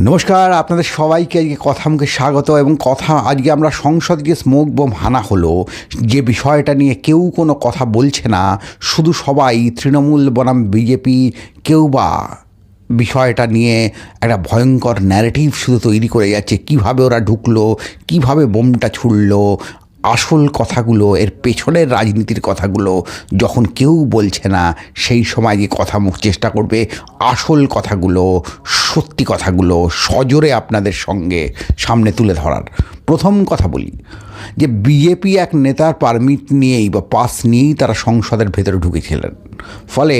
নমস্কার, আপনাদের সবাইকে আজকে কথা মুখে স্বাগত এবং কথা, আজকে আমরা সংসদ গিয়ে স্মোক বোম হানা হলো। যে বিষয়টা নিয়ে কেউ কোনো কথা বলছে না, শুধু সবাই, তৃণমূল বনাম বিজেপি কেউ বা বিষয়টা নিয়ে একটা ভয়ঙ্কর ন্যারেটিভ শুধু তৈরি করে যাচ্ছে। কীভাবে ওরা ঢুকলো, কীভাবে বোমটা ছুড়লো আসল কথাগুলো, এর পেছনের রাজনীতির কথাগুলো যখন কেউ বলছে না, সেই সময় যে কথা মুখ চেষ্টা করবে, আসল কথাগুলো, সত্যি কথাগুলো সজোরে আপনাদের সঙ্গে সামনে তুলে ধরার। প্রথম কথা বলি, যে বিজেপি এক নেতার পারমিট নিয়েই বা পাস নিয়েই তারা সংসদের ভেতরে ঢুকেছিলেন। ফলে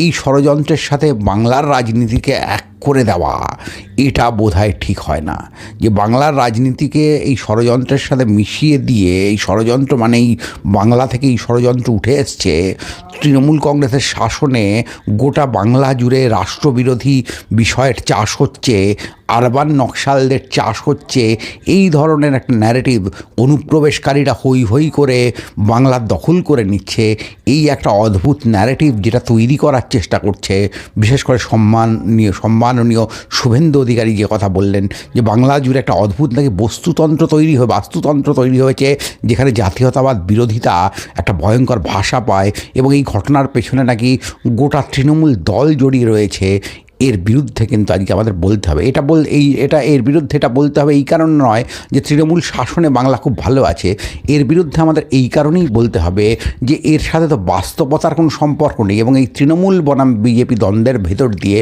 এই ষড়যন্ত্রের সাথে বাংলার রাজনীতিকে এক করে দেওয়া, এটা বোধহয় ঠিক হয় না। যে বাংলার রাজনীতিকে এই ষড়যন্ত্রের সাথে মিশিয়ে দিয়ে, এই ষড়যন্ত্র মানেই বাংলা থেকে এই ষড়যন্ত্র উঠে এসছে, তৃণমূল কংগ্রেসের শাসনে গোটা বাংলা জুড়ে রাষ্ট্রবিরোধী বিষয়ের চাষ হচ্ছে আরবান নকশালদের চাষ হচ্ছে, এই ধরনের একটা ন্যারেটিভ অনুপ্রবেশকারীরা হই হই করে বাংলার দখল করে নিচ্ছে। এই একটা অদ্ভুত ন্যারেটিভ যেটা তৈরি করার চেষ্টা করছে। বিশেষ করে সম্মানীয়, সম্মাননীয় শুভেন্দু অধিকারী যে কথা বললেন, যে বাংলা জুড়ে একটা অদ্ভুত নাকি বস্তুতন্ত্র তৈরি হয়ে, বাস্তুতন্ত্র তৈরি হয়েছে, যেখানে জাতীয়তাবাদ বিরোধিতা একটা ভয়ঙ্কর ভাষা পায় এবং এই ঘটনার পেছনে নাকি গোটা তৃণমূল দল জড়িয়ে রয়েছে। এর বিরুদ্ধে কিন্তু আজকে আমাদের বলতে হবে। এটা বল এই এটা এর বিরুদ্ধে এটা বলতে হবে এই কারণ নয় যে তৃণমূল শাসনে বাংলা খুব ভালো আছে। এর বিরুদ্ধে আমাদের এই কারণেই বলতে হবে যে এর সাথে তো বাস্তবতার কোনো সম্পর্ক নেই এবং এই তৃণমূল বনাম বিজেপি দ্বন্দ্বের ভেতর দিয়ে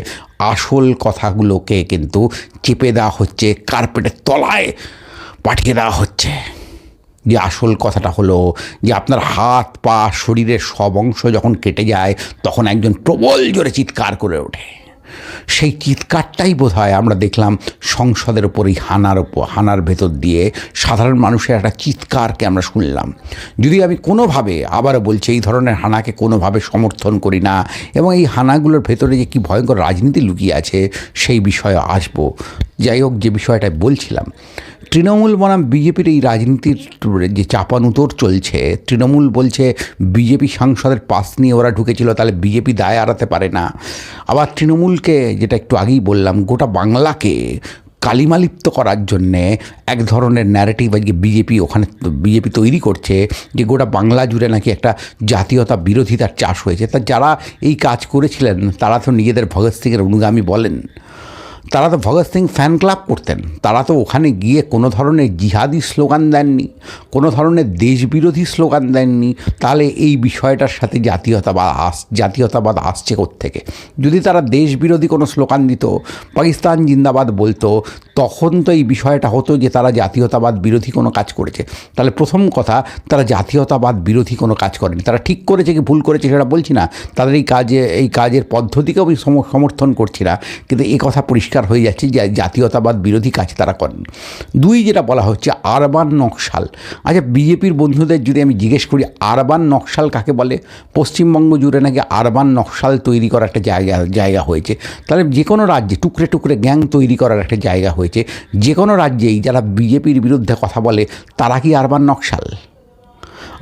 আসল কথাগুলোকে কিন্তু চেপে দেওয়া হচ্ছে, কার্পেটের তলায় পাঠিয়ে দেওয়া হচ্ছে। যে আসল কথাটা হলো যে আপনার হাত, পা, শরীরের সব অংশ যখন কেটে যায়, তখন একজন প্রবল জোরে চিৎকার করে ওঠে। সেই চিৎকারটাই বোধ হয় আমরা দেখলাম সংসদের ওপর হানার ওপর হানার ভেতর দিয়ে সাধারণ মানুষের একটা চিৎকারকে আমরা শুনলাম। যদি আমি কোনোভাবে আবারও বলছি, এই ধরনের হানাকে কোনোভাবে সমর্থন করি না এবং এই হানাগুলোর ভেতরে যে কি ভয়ঙ্কর রাজনীতি লুকিয়ে আছে সেই বিষয়ে আসব। যাই হোক, যে বিষয়টা বলছিলাম তৃণমূল বনাম বিজেপির এই রাজনীতির যে চাপানুতোর চলছে, তৃণমূল বলছে বিজেপি সাংসদের পাস নিয়ে ওরা ঢুকেছিল, তাহলে বিজেপি দায় আড়াতে পারে না। আবার তৃণমূলকে যেটা একটু আগেই বললাম, গোটা বাংলাকে কালিমালিপ্ত করার জন্যে এক ধরনের ন্যারেটিভ আজকে বিজেপি ওখানে, বিজেপি তৈরি করছে, যে গোটা বাংলা জুড়ে নাকি একটা জাতীয়তা বিরোধিতার চাষ হয়েছে। তা যারা এই কাজ করেছিলেন, তারা তো নিজেদের ভগৎ সিংয়ের অনুগামী বলেন। তারা তো ভগৎ সিং ফ্যান ক্লাব করতেন। তারা তো ওখানে গিয়ে কোনো ধরনের জিহাদি স্লোগান দেননি, কোনো ধরনের দেশবিরোধী স্লোগান দেননি। তাহলে এই বিষয়টার সাথে জাতীয়তাবাদ আস, জাতীয়তাবাদ আসছে থেকে যদি তারা দেশবিরোধী কোনো স্লোগান দিত, পাকিস্তান জিন্দাবাদ বলতো, তখন তো এই বিষয়টা হতো যে তারা জাতীয়তাবাদ বিরোধী কোনো কাজ করেছে। তাহলে প্রথম কথা, তারা জাতীয়তাবাদ বিরোধী কোনো কাজ করেনি। তারা ঠিক করেছে কি ভুল করেছে সেটা বলছি না। তাদের এই কাজে, এই কাজের পদ্ধতিকেও আমি সম- সমর্থন করছি না। কিন্তু এই কথা পরিষ্কার হয়ে যাচ্ছে যে জাতীয়তাবাদ বিরোধী কাজ তারা করেন। দুই যেটা বলা হচ্ছে, আরবান নকশাল। আচ্ছা বিজেপির বন্ধুদের যদি আমি জিজ্ঞেস করি, আরবান নকশাল কাকে বলে? পশ্চিমবঙ্গ জুড়ে নাকি আরবান নকশাল তৈরি করার একটা জায়গা জায়গা হয়েছে। তাহলে যে কোনো রাজ্যে, টুকরে টুকরে গ্যাং তৈরি করার একটা জায়গা হয়েছে। যে কোনো রাজ্যেই যারা বিজেপির বিরুদ্ধে কথা বলে, তারা কি আরবান নকশাল?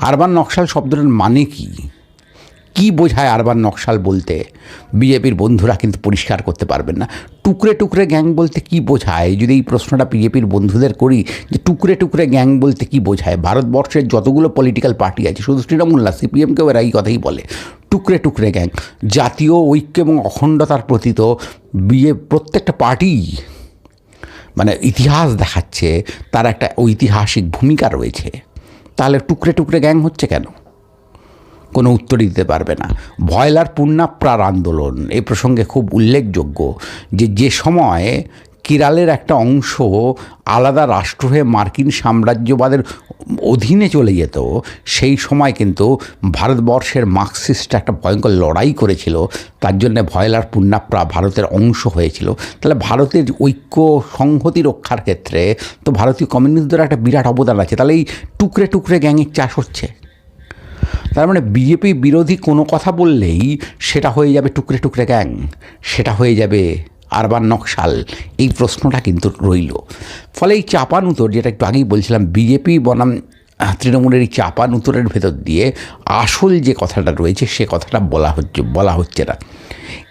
আরবান নকশাল শব্দটার মানে কী? কি বোঝায় আরবান নকশাল বলতে? বিজেপির বন্ধুরা কিন্তু পরিষ্কার করতে পারবেন না। টুকরে টুকরে গ্যাং বলতে কি বোঝায়? যদি এই প্রশ্নটা বিজেপির বন্ধুদের করি, যে টুকরে টুকরে গ্যাং বলতে কি বোঝায়? ভারতবর্ষের যতগুলো পলিটিক্যাল পার্টি আছে, শুধু তৃণমূল না, সিপিএমকেও এরা এই কথাই বলে, টুকরে টুকরে গ্যাং। জাতীয় ঐক্য এবং অখণ্ডতার প্রতি তো বিজে প্রত্যেকটা পার্টি মানে ইতিহাস দেখাচ্ছে, তার একটা ঐতিহাসিক ভূমিকা রয়েছে। তাহলে টুকরে টুকরে গ্যাং হচ্ছে কেন? কোনো উত্তরই দিতে পারবে না। ভয়লার পূর্ণাপ্রার আন্দোলন এই প্রসঙ্গে খুব উল্লেখযোগ্য যে যে সময় কিরালের একটা অংশ আলাদা রাষ্ট্র হয়ে মার্কিন সাম্রাজ্যবাদের অধীনে চলে যেত, সেই সময় কিন্তু ভারতবর্ষের মার্কসিস্ট একটা ভয়ঙ্কর লড়াই করেছিল, তার জন্য ভয়লার পূর্ণাপ্রা ভারতের অংশ হয়েছিল। তাহলে ভারতের ঐক্য সংহতি রক্ষার ক্ষেত্রে তো ভারতীয় কমিউনিস্টদের একটা বিরাট অবদান আছে। তাহলে এই টুকরে টুকরে গ্যাংয়ের চাষ হচ্ছে। তার মানে বিজেপি বিরোধী কোনো কথা বললেই সেটা হয়ে যাবে টুকরে টুকরে গ্যাং, সেটা হয়ে যাবে আরবান নকশাল, এই প্রশ্নটা কিন্তু রইল। ফলে এই চাপান উত্তর যেটা একটু আগেই বলছিলাম, বিজেপি বনাম তৃণমূলের এই চাপান উত্তরের ভেতর দিয়ে আসল যে কথাটা রয়েছে সে কথাটা বলা হচ্ছে বলা হচ্ছে না।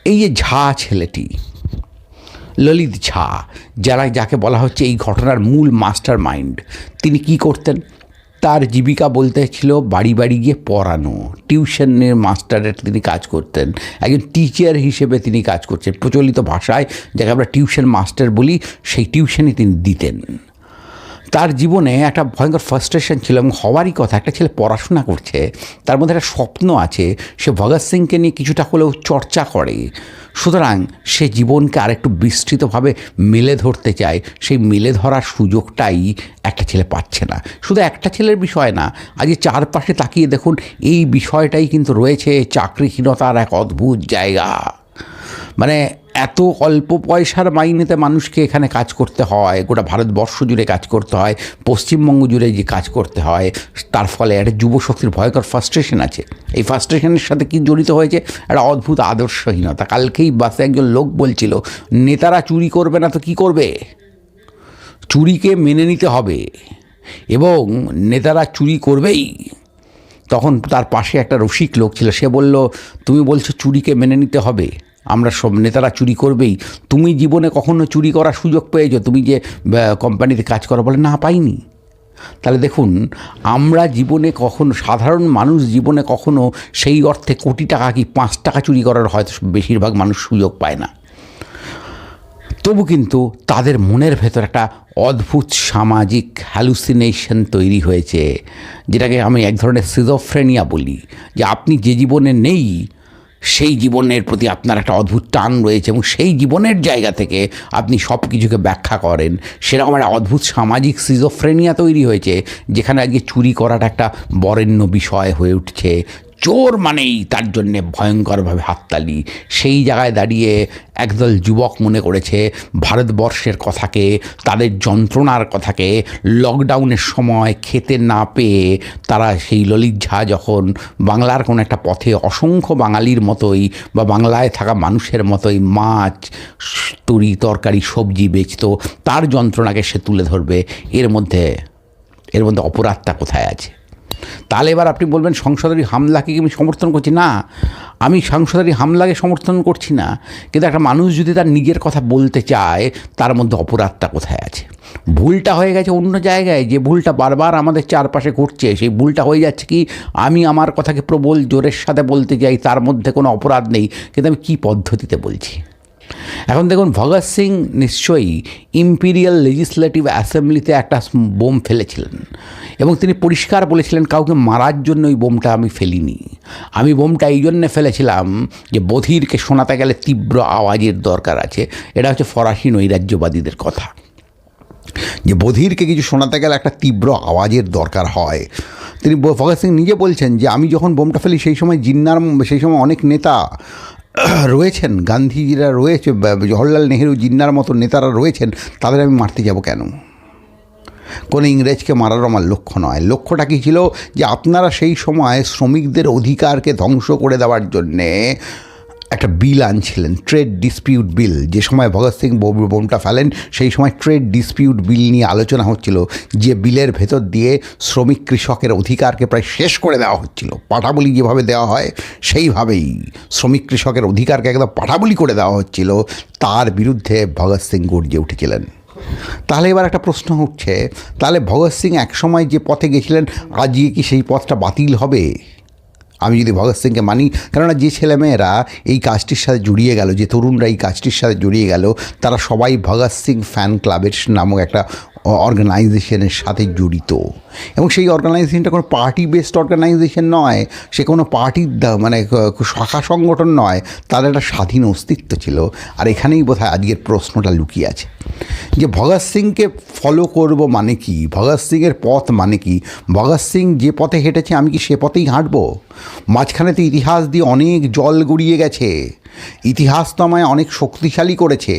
এই যে ঝা ছেলেটি, ললিত ঝা, যারা যাকে বলা হচ্ছে এই ঘটনার মূল মাস্টার মাইন্ড তিনি কি করতেন? তার জীবিকা বলতে ছিল বাড়ি বাড়ি গিয়ে পড়ানো। টিউশনের মাস্টারের তিনি কাজ করতেন। একজন টিচার হিসেবে তিনি কাজ করছেন। প্রচলিত ভাষায়, যাকে আমরা টিউশন মাস্টার বলি, সেই টিউশনই তিনি দিতেন। তার জীবনে একটা ভয়ঙ্কর ফার্স্ট্রেশন ছিল এবং হওয়ারই কথা, একটা ছেলে পড়াশোনা করছে, তার মধ্যে একটা স্বপ্ন আছে, সে ভগৎ সিংকে নিয়ে কিছুটা হলেও চর্চা করে। সুতরাং সে জীবনকে আরেকটু বিস্তৃতভাবে মেলে ধরতে চায়, সেই মেলে ধরার সুযোগটাই একটা ছেলে পাচ্ছে না। শুধু একটা ছেলের বিষয় না আজকে চারপাশে তাকিয়ে দেখুন, এই বিষয়টাই কিন্তু রয়েছে চাকরিহীনতার এক অদ্ভুত জায়গা। মানে এত অল্প পয়সার মাইনেতে মানুষকে এখানে কাজ করতে হয়, গোটা ভারতবর্ষ জুড়ে কাজ করতে হয়, পশ্চিমবঙ্গ জুড়ে যে কাজ করতে হয়, তার ফলে একটা যুবশক্তির ভয়ঙ্কর ফার্স্ট্রেশন আছে। এই ফার্স্ট্রেশনের সাথে কি জড়িত হয়েছে? একটা অদ্ভুত আদর্শহীনতা। কালকেই বাসে একজন লোক বলছিল, নেতারা চুরি করবে না তো কি করবে? চুরিকে মেনে নিতে হবে এবং নেতারা চুরি করবেই। তখন তার পাশে একটা রসিক লোক ছিল, সে বলল, তুমি বলছো চুরিকে মেনে নিতে হবে? আমরা সব নেতারা চুরি করবেই। তুমি জীবনে কখনো চুরি করার সুযোগ পেয়েছ? তুমি যে কোম্পানিতে কাজ করো বলে না, পাইনি। তাহলে দেখুন, আমরা জীবনে কখনো, সাধারণ মানুষ জীবনে কখনো সেই অর্থে কোটি টাকা কি পাঁচ টাকা চুরি করার হয়তো বেশিরভাগ মানুষ সুযোগ পায় না। তবু কিন্তু তাদের মনের ভেতর একটা অদ্ভুত সামাজিক হ্যালুসিনেশন তৈরি হয়েছে, যেটাকে আমি এক ধরনের সিজোফ্রেনিয়া বলি। যে আপনি যে জীবনে নেই সেই জীবনের প্রতি আপনার একটা অদ্ভুত টান রয়েছে এবং সেই জীবনের জায়গা থেকে আপনি সব কিছুকে ব্যাখ্যা করেন। সেরকম একটা অদ্ভুত সামাজিক সিজোফ্রেনিয়া তৈরি হয়েছে, যেখানে আজকে চুরি করাটা একটা বরেণ্য বিষয় হয়ে উঠছে চোর মানেই তার জন্যে ভয়ঙ্করভাবে হাততালি। সেই জায়গায় দাঁড়িয়ে একদল যুবক মনে করেছে, ভারতবর্ষের কথাকে, তাদের যন্ত্রণার কথাকে লকডাউনের সময় খেতে না পেয়ে তারা সেই ললিত ঝা যখন বাংলার কোনো একটা পথে অসংখ্য বাঙালির মতোই বা বাংলায় থাকা মানুষের মতোই মাছ, তরি, তরকারি, সবজি বেচত, তার যন্ত্রণাকে সে তুলে ধরবে। এর মধ্যে এর মধ্যে অপরাধটা কোথায় আছে? তাহলে এবার আপনি বলবেন সংসদারি হামলাকে আমি সমর্থন করছি? না, আমি সংসদারি হামলাকে সমর্থন করছি না। কিন্তু একটা মানুষ যদি তার নিজের কথা বলতে চায়, তার মধ্যে অপরাধটা কোথায় আছে? ভুলটা হয়ে গেছে অন্য জায়গায়। যে ভুলটা বারবার আমাদের চারপাশে ঘটছে, সেই ভুলটা হয়ে যাচ্ছে কি? আমি আমার কথাকে প্রবল জোরের সাথে বলতে যাই তার মধ্যে কোনো অপরাধ নেই। কিন্তু আমি কী পদ্ধতিতে বলছি? এখন দেখুন, ভগৎ সিং নিশ্চয়ই ইম্পিরিয়াল লেজিসলেটিভ অ্যাসেম্বলিতে একটা বোম ফেলেছিলেন এবং তিনি পরিষ্কার বলেছিলেন, কাউকে মারার জন্য ওই বোমটা আমি ফেলিনি। আমি বোমটা এই জন্যে ফেলেছিলাম যে বধিরকে শোনাতে গেলে তীব্র আওয়াজের দরকার আছে। এটা হচ্ছে ফরাসি নৈরাজ্যবাদীদের কথা। যে বধিরকে কিছু শোনাতে গেলে একটা তীব্র আওয়াজের দরকার হয়। তিনি ভগৎ সিং নিজে বলছেন যে, আমি যখন বোমটা ফেলি, সেই সময় জিন্নার, সেই সময় অনেক নেতা রয়েছেন, গান্ধীজিরা রয়েছে জওহরলাল নেহেরু জিন্নার মতো নেতারা রয়েছেন, তাদের আমি মারতে যাব কেন? কোনো ইংরেজকে মারার আমার লক্ষ্য নয়। লক্ষ্যটা কী ছিল? যে আপনারা সেই সময় শ্রমিকদের অধিকারকে ধ্বংস করে দেওয়ার জন্যে একটা বিল আনছিলেন ট্রেড ডিসপিউট বিল যে সময় ভগৎ সিং বোমটা ফেলেন, সেই সময় ট্রেড ডিসপিউট বিল নিয়ে আলোচনা হচ্ছিল, যে বিলের ভেতর দিয়ে শ্রমিক কৃষকের অধিকারকে প্রায় শেষ করে দেওয়া হচ্ছিল। পাঠাবলি যেভাবে দেওয়া হয়, সেইভাবেই শ্রমিক কৃষকের অধিকারকে একদম পাঠাবলি করে দেওয়া হচ্ছিল। তার বিরুদ্ধে ভগৎ সিং গর্জে উঠেছিলেন। তাহলে এবার একটা প্রশ্ন উঠছে, তাহলে ভগৎ সিং একসময় যে পথে গেছিলেন আজকে কি সেই পথটা বাতিল হবে? আমি যদি ভগৎ সিংকে মানি, কেননা যে ছেলেমেয়েরা এই কাজটির সাথে জড়িয়ে গেল, যে তরুণরা এই কাজটির সাথে জড়িয়ে গেল, তারা সবাই ভগৎ সিং ফ্যান ক্লাবের নামক একটা অর্গানাইজেশনের সাথে জড়িত। এবং সেই অর্গানাইজেশনটা কোনো পার্টি বেসড অর্গানাইজেশন নয়, সে কোনো পার্টির মানে শাখা সংগঠন নয় তাদের একটা স্বাধীন অস্তিত্ব ছিল। আর এখানেই বোধহয় আজকের প্রশ্নটা লুকিয়ে আছে। যে ভগৎ সিংকে ফলো করব মানে কি? ভগৎ সিংয়ের পথ মানে কি? ভগৎ সিং যে পথে হেঁটেছে, আমি কি সে পথেই হাঁটবো? মাঝখানে তো ইতিহাস দিয়ে অনেক জল গড়িয়ে গেছে। ইতিহাস তো আমায় অনেক শক্তিশালী করেছে।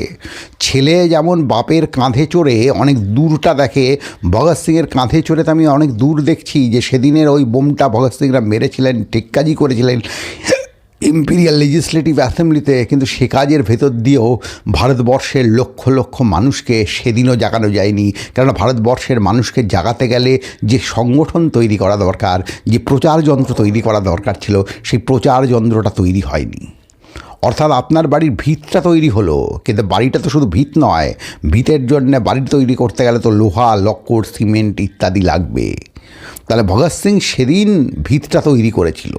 ছেলে যেমন বাপের কাঁধে চড়ে অনেক দূরটা দেখে, ভগৎ সিংয়ের কাঁধে চড়ে তো আমি অনেক দূর দেখছি যে সেদিনের ওই বোমটা ভগৎ সিংরা মেরেছিলেন, ঠিক কাজই করেছিলেন ইম্পিরিয়াল লেজিসলেটিভ অ্যাসেম্বলিতে। কিন্তু সে কাজের ভেতর দিয়েও ভারতবর্ষের লক্ষ লক্ষ মানুষকে সেদিনও জাগানো যায়নি। কেননা ভারতবর্ষের মানুষকে জাগাতে গেলে যে সংগঠন তৈরি করা দরকার, যে প্রচার যন্ত্র তৈরি করা দরকার ছিল, সেই প্রচার যন্ত্রটা তৈরি হয়নি। অর্থাৎ আপনার বাড়ির ভিতটা তৈরি হলো, কিন্তু বাড়িটা তো শুধু ভিত নয়, ভিতের জন্য বাড়ি তৈরি করতে গেলে তো লোহা, লক্কর, সিমেন্ট ইত্যাদি লাগবে। তাহলে ভগৎ সিং সেদিন ভিতটা তৈরি করেছিল।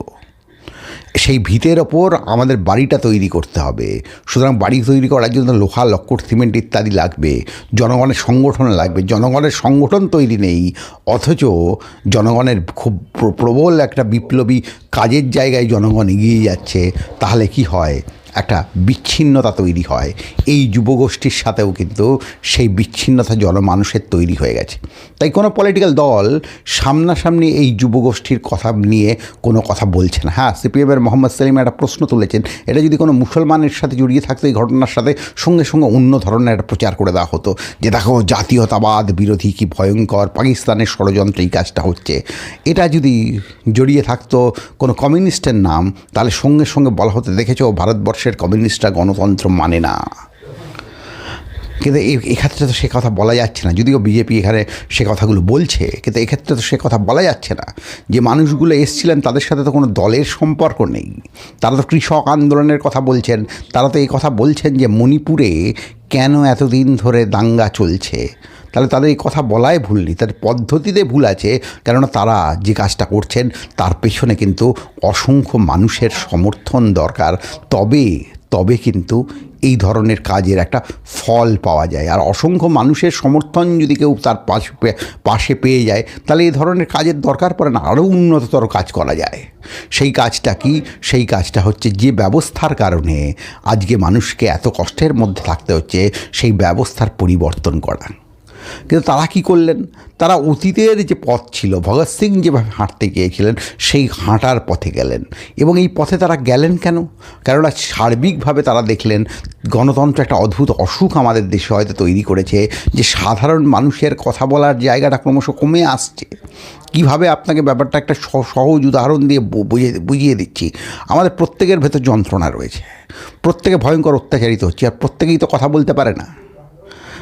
সেই ভিতের ওপর আমাদের বাড়িটা তৈরি করতে হবে। সুতরাং বাড়ি তৈরি করার জন্য লোহা লক্কর, সিমেন্ট ইত্যাদি লাগবে, জনগণের সংগঠন লাগবে, জনগণের সংগঠন তৈরি নেই, অথচ জনগণের খুব প্র- প্রবল একটা বিপ্লবী কাজের জায়গায় জনগণ এগিয়ে যাচ্ছে। তাহলে কি হয়? একটা বিচ্ছিন্নতা তৈরি হয়। এই যুবগোষ্ঠীর সাথেও কিন্তু সেই বিচ্ছিন্নতা জনমানুষের তৈরি হয়ে গেছে। তাই কোনো পলিটিক্যাল দল সামনাসামনি এই যুবগোষ্ঠীর কথা নিয়ে কোনো কথা বলছে না। হ্যাঁ সিপিএমের মোহাম্মদ সেলিম একটা প্রশ্ন তুলেছেন, এটা যদি কোনো মুসলমানের সাথে জড়িয়ে থাকতো, এই ঘটনার সাথে সঙ্গে সঙ্গে অন্য ধরনের একটা প্রচার করে দেওয়া হতো যে, দেখো, জাতীয়তাবাদ বিরোধী কি ভয়ঙ্কর, পাকিস্তানের ষড়যন্ত্রে এই কাজটা হচ্ছে। এটা যদি জড়িয়ে থাকতো কোনো কমিউনিস্টের নাম, তাহলে সঙ্গে সঙ্গে বলা হতো, দেখেছ ভারতবর্ষের কমিউনিস্টরা গণতন্ত্র মানে না। কিন্তু এক্ষেত্রে তো সে কথা বলা যাচ্ছে না। যদিও বিজেপি এখানে সে কথাগুলো বলছে, কিন্তু এক্ষেত্রে তো সে কথা বলা যাচ্ছে না। যে মানুষগুলো এসছিলেন, তাদের সাথে তো কোনো দলের সম্পর্ক নেই। তারা তো কৃষক আন্দোলনের কথা বলছেন। তারা তো এই কথা বলছেন যে মণিপুরে কেন এতদিন ধরে দাঙ্গা চলছে? তাহলে তাদের এই কথা বলাই ভুল নেই। তাদের পদ্ধতিতে ভুল আছে, কেননা তারা যে কাজটা করছেন, তার পেছনে কিন্তু অসংখ্য মানুষের সমর্থন দরকার। তবে তবে কিন্তু এই ধরনের কাজের একটা ফল পাওয়া যায়। আর অসংখ্য মানুষের সমর্থন যদি কেউ তার পাশে পাশে পেয়ে যায়, তাহলে এই ধরনের কাজের দরকার পড়ে না, আরও উন্নততর কাজ করা যায়। সেই কাজটা কি? সেই কাজটা হচ্ছে যে ব্যবস্থার কারণে আজকে মানুষকে এত কষ্টের মধ্যে থাকতে হচ্ছে, সেই ব্যবস্থার পরিবর্তন করা। কিন্তু তারা কি করলেন? তারা অতীতের যে পথ ছিল, ভগৎ সিং যেভাবে হাঁটতে গিয়েছিলেন, সেই হাঁটার পথে গেলেন। এবং এই পথে তারা গেলেন কেন? কেননা সার্বিকভাবে তারা দেখলেন, গণতন্ত্র একটা অদ্ভুত অসুখ আমাদের দেশে হয়তো তৈরি করেছে, যে সাধারণ মানুষের কথা বলার জায়গাটা ক্রমশ কমে আসছে। কীভাবে আপনাকে ব্যাপারটা একটা সহজ উদাহরণ দিয়ে বুঝিয়ে বুঝিয়ে দিচ্ছি। আমাদের প্রত্যেকের ভেতর যন্ত্রণা রয়েছে। প্রত্যেকে ভয়ঙ্কর অত্যাচারিত হচ্ছে, আর প্রত্যেকেই তো কথা বলতে পারে না।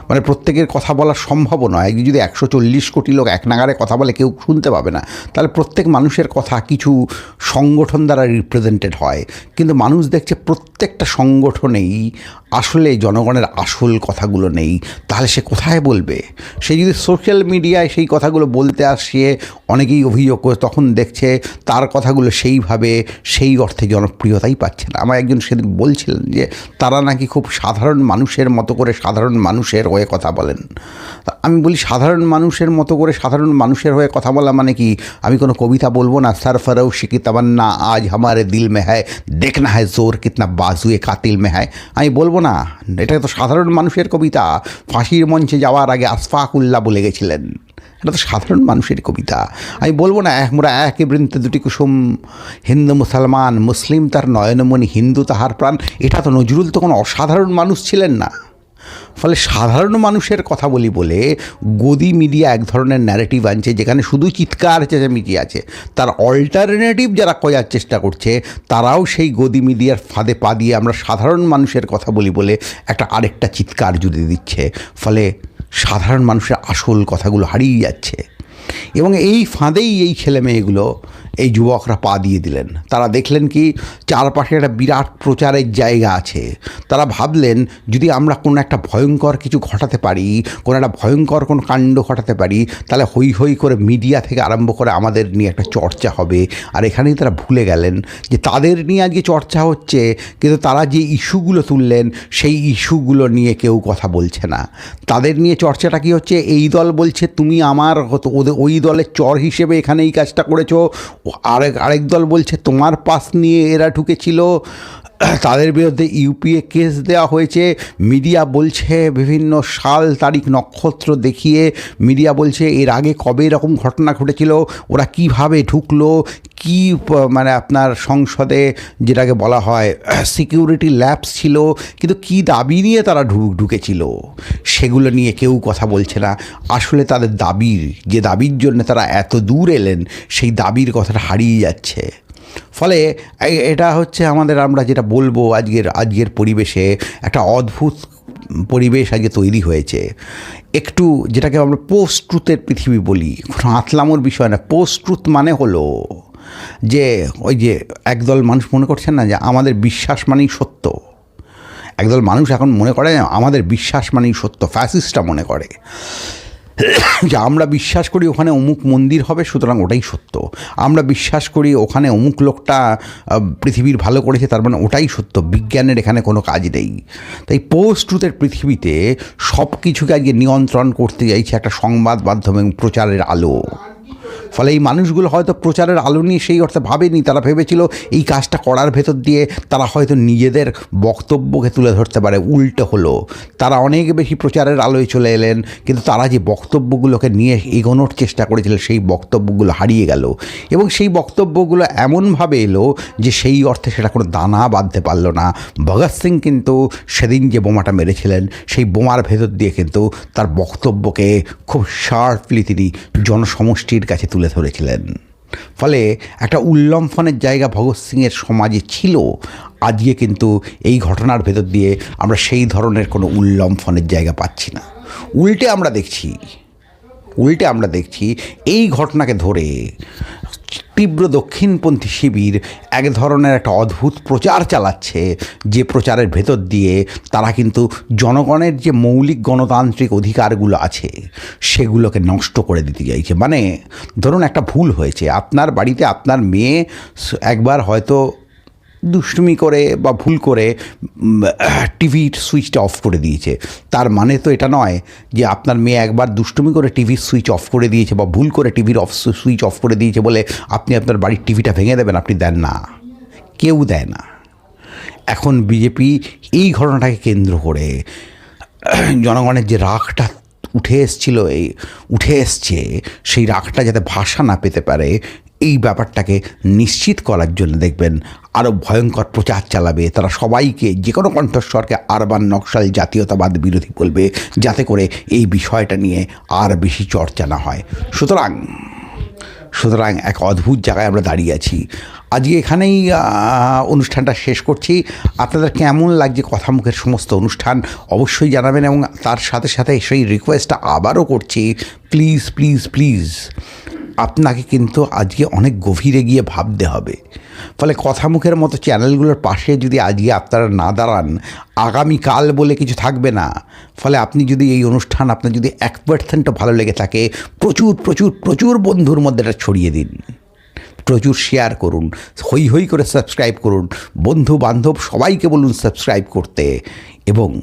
মানে প্রত্যেকের কথা বলা সম্ভব নয়। যদি একশো চল্লিশ কোটি লোক এক নাগারে কথা বলে, কেউ শুনতে পাবে না। তাহলে প্রত্যেক মানুষের কথা কিছু সংগঠন দ্বারা রিপ্রেজেন্টেড হয়। কিন্তু মানুষ দেখছে প্রত্যেকটা সংগঠনেই আসলে জনগণের আসল কথাগুলো নেই। তাহলে সে কোথায় বলবে? সে যদি সোশ্যাল মিডিয়ায় সেই কথাগুলো বলতে আসে, অনেকেই অভিযোগ করে তখন দেখছে তার কথাগুলো সেইভাবে, সেই অর্থে জনপ্রিয়তাই পাচ্ছে না। আমার একজন সেদিন বলছিলেন যে, তারা নাকি খুব সাধারণ মানুষের মতো করে সাধারণ মানুষের হয়ে কথা বলেন। আমি বলি সাধারণ মানুষের মতো করে সাধারণ মানুষের হয়ে কথা বলা মানে কি? আমি কোনো কবিতা বলব না সারফারও শিকি তামান্না, আজ আমারে দিল মে হ্যায় দেখ না হ্যায় জোর কিতনা বাজুয়ে কাতিল মে হ্যায় আমি বলব না, এটা তো সাধারণ মানুষের কবিতা, ফাঁসির মঞ্চে যাওয়ার আগে আসফাকুল্লাহ বলে গেছিলেন। এটা তো সাধারণ মানুষের কবিতা। আমি বলব না এক মোরা একই বৃন্তে দুটি কুসুম, হিন্দু মুসলমান, মুসলিম তার নয়নমণি, হিন্দু তাহার প্রাণ, এটা তো নজরুল তো কোনো অসাধারণ মানুষ ছিলেন না। ফলে সাধারণ মানুষের কথা বলি বলে গদি মিডিয়া এক ধরনের ন্যারেটিভ আনছে, যেখানে শুধু চিৎকার চেঁচামেচি আছে। তার অল্টারনেটিভ যারা কয়ার চেষ্টা করছে, তারাও সেই গদি মিডিয়ার ফাঁদে পা দিয়ে আমরা সাধারণ মানুষের কথা বলি বলে একটা আরেকটা চিৎকার জুড়ে দিচ্ছে। ফলে সাধারণ মানুষের আসল কথাগুলো হারিয়ে যাচ্ছে। এবং এই ফাঁদেই এই ছেলে মেয়েগুলো এই যুবকরা পা দিয়ে দিলেন। তারা দেখলেন কি চারপাশে একটা বিরাট প্রচারের জায়গা আছে। তারা ভাবলেন, যদি আমরা কোনো একটা ভয়ঙ্কর কিছু ঘটাতে পারি, কোনো একটা ভয়ঙ্কর কোনো কাণ্ড ঘটাতে পারি, তাহলে হই হই করে মিডিয়া থেকে আরম্ভ করে আমাদের নিয়ে একটা চর্চা হবে। আর এখানেই তারা ভুলে গেলেন যে তাদের নিয়ে আজকে চর্চা হচ্ছে, কিন্তু তারা যে ইস্যুগুলো তুললেন, সেই ইস্যুগুলো নিয়ে কেউ কথা বলছে না। তাদের নিয়ে চর্চাটা কি হচ্ছে? এই দল বলছে, তুমি আমার ওদের ওই দলের চর হিসেবে এখানে এই কাজটা করেছ। আরেক আরেক দল বলছে, তোমার পাশ নিয়ে এরা ঢুকেছিল। তাদের বিরুদ্ধে ইউপিএ কেস দেওয়া হয়েছে। মিডিয়া বলছে, বিভিন্ন সাল, তারিখ, নক্ষত্র দেখিয়ে মিডিয়া বলছে, এর আগে কবে এরকম ঘটনা ঘটেছিল, ওরা কীভাবে ঢুকলো, কি মানে আপনার সংসদে যেটাকে বলা হয় সিকিউরিটি ল্যাবস ছিল, কিন্তু কি দাবি নিয়ে তারা ঢু- ঢুকেছিল, সেগুলো নিয়ে কেউ কথা বলছে না। আসলে তাদের দাবির, যে দাবির জন্য তারা এত দূর এলেন, সেই দাবির কথাটা হারিয়ে যাচ্ছে। ফলে এটা হচ্ছে আমাদের আমরা যেটা বলব আজকের আজকের পরিবেশে একটা অদ্ভুত পরিবেশ আজকে তৈরি হয়েছে। একটু যেটাকে আমরা পোস্ট ট্রুথের পৃথিবী বলি আতলামোর বিষয় না পোস্ট ট্রুথ মানে হলো যে ওই যে একদল মানুষ মনে করছেন না যে আমাদের বিশ্বাস মানেই সত্য। একদল মানুষ এখন মনে করে আমাদের বিশ্বাস মানেই সত্য ফ্যাসিস্টটা মনে করে। যে আমরা বিশ্বাস করি ওখানে অমুক মন্দির হবে, সুতরাং ওটাই সত্য। আমরা বিশ্বাস করি ওখানে অমুক লোকটা পৃথিবীর ভালো করেছে, তার মানে ওটাই সত্য। বিজ্ঞানের এখানে কোনো কাজ নেই। তাই পোস্ট ট্রুথের পৃথিবীতে সব কিছুকে আজকে নিয়ন্ত্রণ করতে চাইছে একটা সংবাদ মাধ্যম এবং প্রচারের আলো। ফলে এই মানুষগুলো হয়তো প্রচারের আলো নিয়ে সেই অর্থে ভাবেনি, তারা ভেবেছিল এই কাজটা করার ভেতর দিয়ে তারা হয়তো নিজেদের বক্তব্যকে তুলে ধরতে পারে, উল্টো হলো। তারা অনেক বেশি প্রচারের আলোয় চলে এলেন, কিন্তু তারা যে বক্তব্যগুলোকে নিয়ে এগোনোর চেষ্টা করেছিলেন সেই বক্তব্যগুলো হারিয়ে গেল। এবং সেই বক্তব্যগুলো এমনভাবে এলো যে সেই অর্থে সেটা কোনো দানা বাঁধতে পারল না। ভগৎ সিং কিন্তু সেদিন যে বোমাটা মেরেছিলেন, সেই বোমার ভেতর দিয়ে কিন্তু তার বক্তব্যকে খুব শার্পলি তিনি জনসমষ্টির কাছে তুলে ধরেছিলেন। ফলে একটা উল্লম্ফনের জায়গা ভগৎ সিংয়ের সমাজে ছিল। আজকে কিন্তু এই ঘটনার ভেতর দিয়ে আমরা সেই ধরনের কোনো উল্লম্ফনের জায়গা পাচ্ছি না। উল্টে আমরা দেখছি উল্টে আমরা দেখছি এই ঘটনাকে ধরে তীব্র দক্ষিণপন্থী শিবির এক ধরনের একটা অদ্ভুত প্রচার চালাচ্ছে। যে প্রচারের ভেতর দিয়ে তারা কিন্তু জনগণের যে মৌলিক গণতান্ত্রিক অধিকারগুলো আছে, সেগুলোকে নষ্ট করে দিতে চাইছে। মানে ধরুন একটা ভুল হয়েছে, আপনার বাড়িতে আপনার মেয়ে একবার হয়তো দুষ্টুমি করে বা ভুল করে টিভির সুইচটা অফ করে দিয়েছে। তার মানে তো এটা নয় যে আপনার মেয়ে একবার দুষ্টুমি করে টিভির সুইচ অফ করে দিয়েছে বা ভুল করে টিভির অফ সুইচ অফ করে দিয়েছে বলে আপনি আপনার বাড়ির টিভিটা ভেঙে দেবেন, আপনি দেন না। কেউ দেয় না। এখন বিজেপি এই ঘটনাটাকে কেন্দ্র করে, জনগণের যে রাগটা উঠে এসছিল এই, উঠে এসছে সেই রাগটা যাতে ভাষা না পেতে পারে, এই ব্যাপারটাকে নিশ্চিত করার জন্য দেখবেন আরও ভয়ঙ্কর প্রচার চালাবে। তারা সবাইকে যে কোনো কণ্ঠস্বরকে আরবান, নকশাল, জাতীয়তাবাদ বিরোধী বলবে, যাতে করে এই বিষয়টা নিয়ে আর বেশি চর্চা না হয়। সুতরাং সুতরাং এক অদ্ভুত জায়গায় আমরা দাঁড়িয়ে আছি। আজকে এখানেই অনুষ্ঠানটা শেষ করছি। আপনাদের কেমন লাগছে কথা মুখের সমস্ত অনুষ্ঠান অবশ্যই জানাবেন এবং তার সাথে সাথে সেই রিকোয়েস্টটা আবারও করছি। প্লিজ প্লিজ প্লিজ আপনাকে কিন্তু আজকে অনেক গভীরে গিয়ে ভাবতে হবে। ফলে কথা মুখের মতো চ্যানেলগুলোর পাশে যদি আজকে আপনারা না দাঁড়ান, আগামীকাল বলে কিছু থাকবে না। ফলে আপনি যদি এই অনুষ্ঠান আপনার যদি এক পার্সেন্টও ভালো লেগে থাকে, প্রচুর প্রচুর প্রচুর বন্ধুর মধ্যে এটা ছড়িয়ে দিন। প্রচুর শেয়ার করুন হই হই করে সাবস্ক্রাইব করুন। বন্ধু বান্ধব সবাইকে বলুন সাবস্ক্রাইব করতে। এবং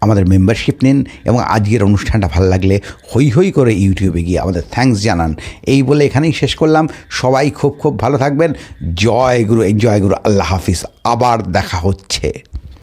আমাদের মেম্বারশিপ নিন এবং আজকের অনুষ্ঠানটা ভালো লাগলে হই হই করে ইউটিউবে গিয়ে আমাদের থ্যাংকস জানান। এই বলে এখানেই শেষ করলাম। সবাই খুব খুব ভালো থাকবেন। জয় গুরু জয় গুরু, আল্লাহ হাফিজ। আবার দেখা হচ্ছে।